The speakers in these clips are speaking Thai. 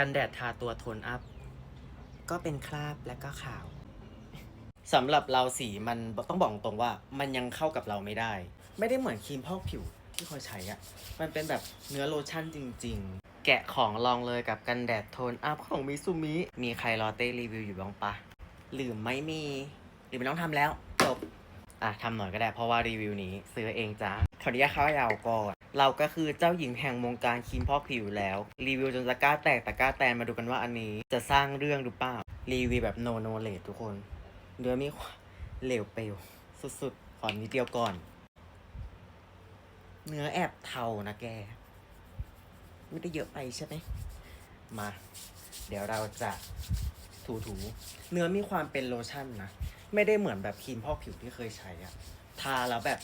กันแดดทาตัวโทนอัพ ก็เป็นคราบและก็ขาวสำหรับเราสีมันต้องบอกตรงว่า มันยังเข้ากับเราไม่ได้ ไม่ได้เหมือนครีมพอกผิวที่เคยใช้อะมันเป็นแบบเนื้อโลชั่นจริง ๆ แกะของลองเลยกับกันแดดโทนอัพของมิซูมิมีใครรอเต้รีวิวอยู่บ้างปะหรือไม่มี หรือไม่ต้องทำแล้ว อะทำหน่อยก็ได้เพราะว่ารีวิวนี้ซื้อเองจ้าขออนุญาตเข้ายาวก่อนเราก็คือเจ้าหญิงแห่งวงการครีมพอกผิวแล้ว รีวิวจนตะกร้าแตกตะกร้าแตนมาดูกันว่าอันนี้จะสร้างเรื่องหรือเปล่า รีวิวแบบโนโนเลททุกคนเนื้อมีความเหลวเปลวสุดๆ ขอนิดเดียวก่อน เนื้อแอบเทานะแก ไม่ได้เยอะไปใช่ไหมมา เดี๋ยวเราจะถูๆ เนื้อมีความเป็นโลชั่นนะ ไม่ได้เหมือนแบบครีมพอกผิวที่เคยใช้อะทาแล้วแบบ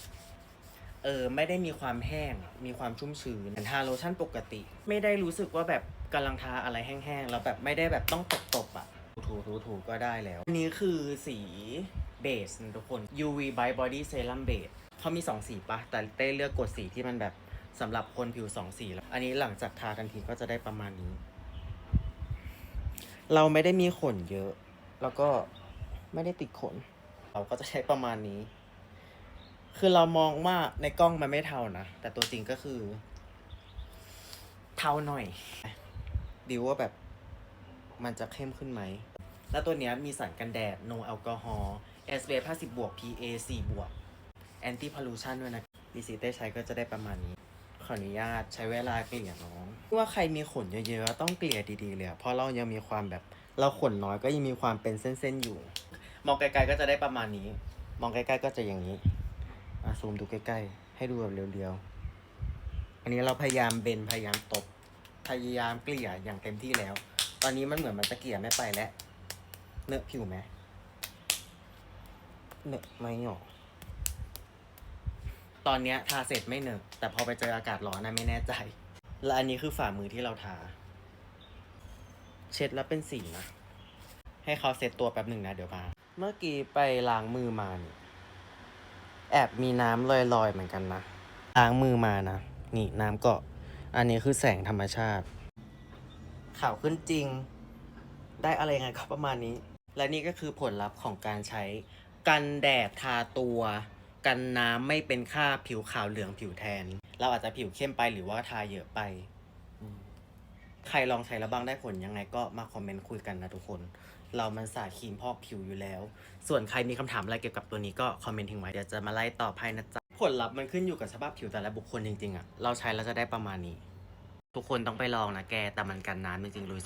เออไม่ได้มีความแห้ง มีความชุ่มชื้นเหมือนทาโลชั่นปกติ ไม่ได้รู้สึกว่าแบบกำลังทาอะไรแห้งๆ แล้วแบบไม่ได้แบบต้องตบๆอะถูถูถูๆก็ได้แล้ว อันนี้คือสีเบสทุกคน UV Bright Body Serum Base เขามี 2 สีปะ แต่เต้เลือกกดสีที่มันแบบสำหรับคนผิว 2 สีแล้ว อันนี้หลังจากทาทันทีก็จะได้ประมาณนี้ เราไม่ได้มีขนเยอะ แล้วก็ ไม่ได้ติดขน เราก็จะใช้ประมาณนี้ คือเรามองว่าในกล้องมันไม่เทานะ แต่ตัวจริงก็คือ เทาหน่อยดิวว่าแบบมันจะเข้มขึ้นไหม แล้วตัวนี้มีสารกันแดด no แอลกอฮอล์ SPF 50บวก PA 4บวก anti pollution ด้วยนะดีซีเต้ใช้ก็จะได้ประมาณนี้ ขออนุญาตใช้เวลาเกลี่ยน้อง ว่าใครมีขนเยอะๆ ต้องเกลี่ยดีๆเลย เพราะเรายังมีความแบบเราขนน้อยก็ยังมีความเป็นเส้นๆอยู่ มองไกลๆก็จะได้ประมาณนี้ มองใกล้ๆก็จะอย่างนี้อะซูมดูใกล้ๆ ให้ดูแบบเรียวๆ อันนี้เราพยายามเบนพยายามตบ พยายามเกลี่ยอย่างเต็มที่แล้ว ตอนนี้มันเหมือนมันจะเกลี่ยไม่ไปแล้วเนอะผิวไหมเนอะไม่หรอกตอนเนี้ยทาเสร็จไม่เนอะแต่พอไปเจออากาศร้อนนะไม่แน่ใจ และอันนี้คือฝ่ามือที่เราทา เช็ดแล้วเป็นสีนะ ให้เขาเซตตัวแป๊บหนึ่งนะเดี๋ยวมา เมื่อกี้ไปล้างมือมานี่แอบมีน้ำลอยๆเหมือนกันนะ ล้างมือมานะ นี่น้ำเก็อันนี้คือแสงธรรมชาติ ข่าวขึ้นจริง ได้อะไรไงก็ประมาณนี้ และนี่ก็คือผลลัพธ์ของการใช้ กันแดดทาตัว กันน้ำไม่เป็นค่าผิวขาวเหลืองผิวแทน เราอาจจะผิวเข้มไปหรือว่าทาเยอะไป ครลองใช้แล้วบ้างได้ผลยังไงก็มาคอมเมนต์คุยกันนะทุกคน เรามันสายครีมพอกผิวอยู่แล้ว ส่วนใครมีคำถามอะไรเกี่ยวกับตัวนี้ก็คอมเมนต์ทิ้งไว้ เดี๋ยวจะมาไล่ตอบให้นะจ๊ะ ผลลัพธ์มันขึ้นอยู่กับสภาพผิวแต่ละบุคคลจริงๆอะเราใช้แล้วจะได้ประมาณนี้ ทุกคนต้องไปลองนะแกแต่มันกันน้ำจริงๆเลย